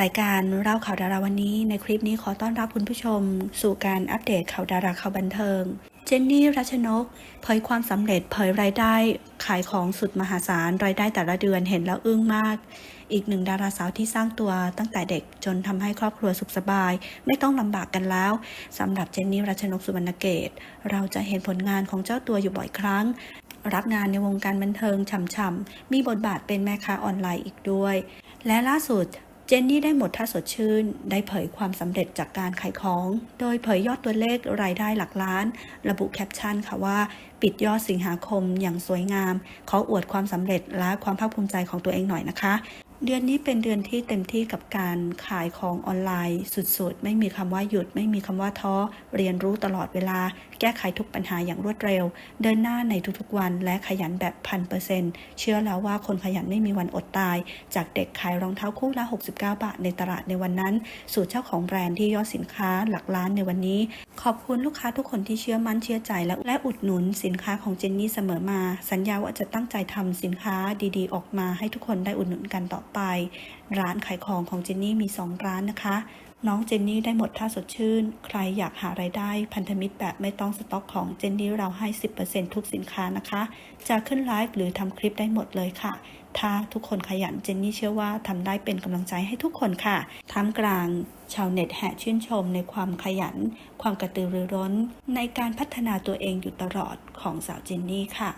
รายการเล่าข่าวดาราวันนี้ในคลิปนี้ขอต้อนรับคุณผู้ชม สู่การอัปเดตข่าวดาราข่าวบันเทิง เจนนี่รัชนก เผยความสำเร็จเผยรายได้ขายของสุดมหาศาลรายได้แต่ละเดือนเห็นแล้วอึ้งมาก อีกหนึ่งดาราสาวที่สร้างตัวตั้งแต่เด็กจนทำให้ครอบครัวสุขสบาย ไม่ต้องลำบากกันแล้วสำหรับเจนนี่รัชนกสุวรรณเกต เราจะเห็นผลงานของเจ้าตัวอยู่บ่อยครั้ง รับงานในวงการบันเทิงฉ่ำๆมีบทบาทเป็นแม่ค้าออนไลน์อีกด้วย และล่าสุด เจนนี่ได้หมดท่าสดชื่น ได้เผยความสำเร็จจากการขายของ โดยเผยยอดตัวเลขรายได้หลักล้าน ระบุแคปชั่นค่ะว่า ปิดยอดสิงหาคมอย่างสวยงาม ขออวดความสำเร็จและความภาคภูมิใจของตัวเองหน่อยนะคะ เดือนนี้เป็นเดือนที่เต็มที่กับการขายของออนไลน์ สุดๆ ไม่มีคำว่าหยุด ไม่มีคำว่าท้อ เรียนรู้ตลอดเวลา แก้ไขทุกปัญหาอย่างรวดเร็ว เดินหน้าในทุกๆวันและขยันแบบพันเปอร์เซ็นต์เชื่อแล้วว่าคนขยันไม่มีวันอดตาย จากเด็กขายรองเท้าคู่ละ 69 บาทในตลาดในวันนั้น สู่เจ้าของแบรนด์ที่ยอดสินค้าหลักล้านในวันนี้ ขอบคุณลูกค้าทุกคนที่เชื่อมั่นเชื่อใจและและอุดหนุนสินค้าของเจนนี่เสมอมา สัญญาว่าจะตั้งใจทำสินค้าดีๆ ออกมาให้ทุกคนได้อุดหนุนกันต่อไป ร้านขายของของเจนนี่มี 2 ร้านนะคะ น้องเจนนี่ได้หมดท่าสดชื่น ใครอยากหารายได้พันธมิตรแบบไม่ต้องสต็อกของเจนนี่เราให้ 10%ทุกสินค้านะคะ จะขึ้นไลฟ์หรือทำคลิปได้หมดเลยค่ะ ถ้าทุกคนขยันเจนนี่เชื่อว่าทำได้เป็นกำลังใจให้ทุกคนค่ะท่ามกลางชาวเน็ตแห่ชื่นชมในความขยัน ความกระตือรือร้น ในการพัฒนาตัวเองอยู่ตลอดของสาวเจนนี่ค่ะ